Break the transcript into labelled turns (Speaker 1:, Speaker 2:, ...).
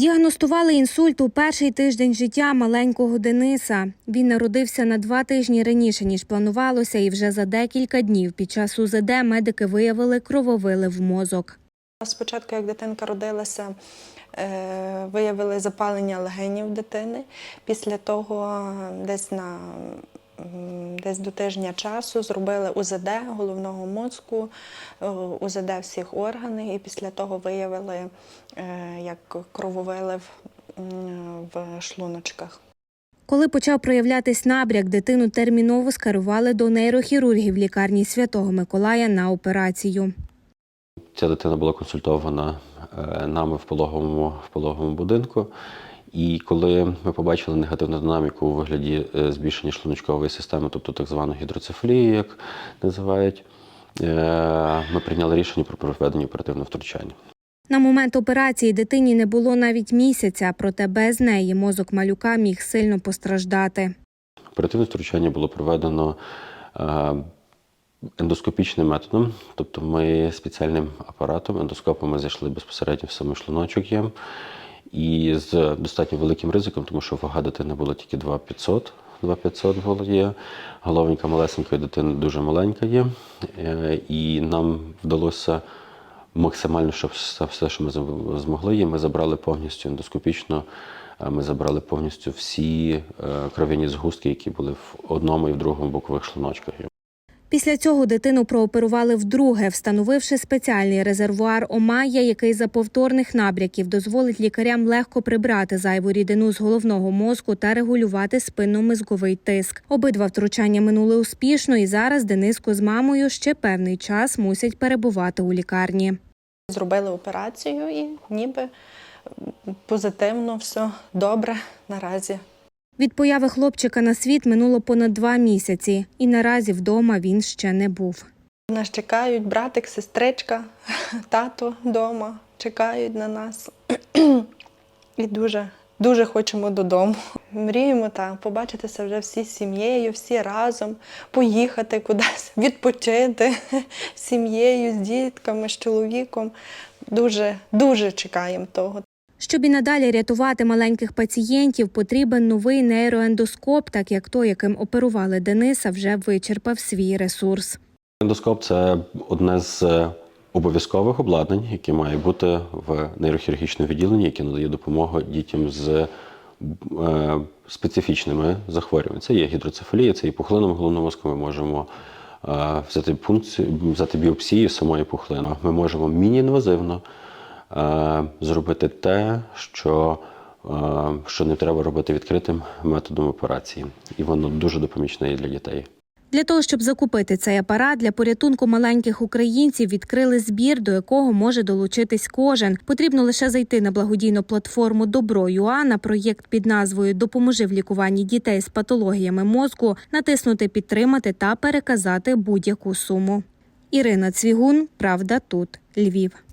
Speaker 1: Діагностували інсульт у перший тиждень життя маленького Дениса. Він народився на два тижні раніше ніж планувалося, і вже за декілька днів під час УЗД медики виявили крововилив мозок.
Speaker 2: Спочатку, як дитинка родилася, е, виявили запалення легенів дитини. Після того, десь на десь до тижня часу зробили УЗД головного мозку, е, УЗД всіх органів, і після того виявили е, як крововилив в шлуночках.
Speaker 1: Коли почав проявлятись набряк, дитину терміново скерували до нейрохірургів лікарні Святого Миколая на операцію.
Speaker 3: Ця дитина була консультована е, нами в пологовому, в пологовому будинку. І коли ми побачили негативну динаміку у вигляді е, збільшення шлуночкової системи, тобто так звану гідроцефалію, як називають, е, ми прийняли рішення про проведення оперативного втручання.
Speaker 1: На момент операції дитині не було навіть місяця, проте без неї мозок малюка міг сильно постраждати.
Speaker 3: Оперативне втручання було проведено е, ендоскопічним методом, тобто ми спеціальним апаратом, ендоскопом ми зайшли безпосередньо в самий шлуночок єм. І з достатньо великим ризиком, тому що вага дитини була тільки 2500, 2500 було є. Головенька малесенької дитини дуже маленька є. Е, І нам вдалося максимально, щоб все, що ми змогли, і ми забрали повністю ендоскопічно. е, Ми забрали повністю всі е, кров'яні згустки, які були в одному і в другому бокових шлуночках.
Speaker 1: Після цього дитину прооперували вдруге, встановивши спеціальний резервуар омая, який за повторних набряків дозволить лікарям легко прибрати зайву рідину з головного мозку та регулювати спинномозговий тиск. Обидва втручання минули успішно, і зараз Дениско з мамою ще певний час мусять перебувати у лікарні.
Speaker 2: Зробили операцію і ніби позитивно, все добре наразі.
Speaker 1: Від появи хлопчика на світ минуло понад два місяці, і наразі вдома він ще не був.
Speaker 2: Нас чекають братик, сестричка, тато вдома, чекають на нас. І дуже, дуже хочемо додому. Мріємо так, побачитися вже всі з сім'єю, всі разом, поїхати кудись, відпочити з сім'єю, з дітками, з чоловіком. Дуже, дуже чекаємо того.
Speaker 1: Щоб і надалі рятувати маленьких пацієнтів, потрібен новий нейроендоскоп, так як той, яким оперували Дениса, вже вичерпав свій ресурс.
Speaker 3: Ендоскоп це одне з е, обов'язкових обладнань, яке має бути в нейрохірургічному відділенні, яке надає допомогу дітям з е, специфічними захворюваннями. Це є гідроцефалія, це є пухлина в головному мозку. Ми можемо е, взяти пункцію, взяти біопсію самої пухлини. Ми можемо міні-інвазивно зробити те, що, е, що не треба робити відкритим методом операції. І воно дуже допомічне і для дітей.
Speaker 1: Для того, щоб закупити цей апарат для порятунку маленьких українців, відкрили збір, до якого може долучитись кожен. Потрібно лише зайти на благодійну платформу Добро.ua на проєкт під назвою Допоможи в лікуванні дітей з патологіями мозку, натиснути Підтримати та переказати будь-яку суму. Ірина Цвігун, Правда, тут Львів.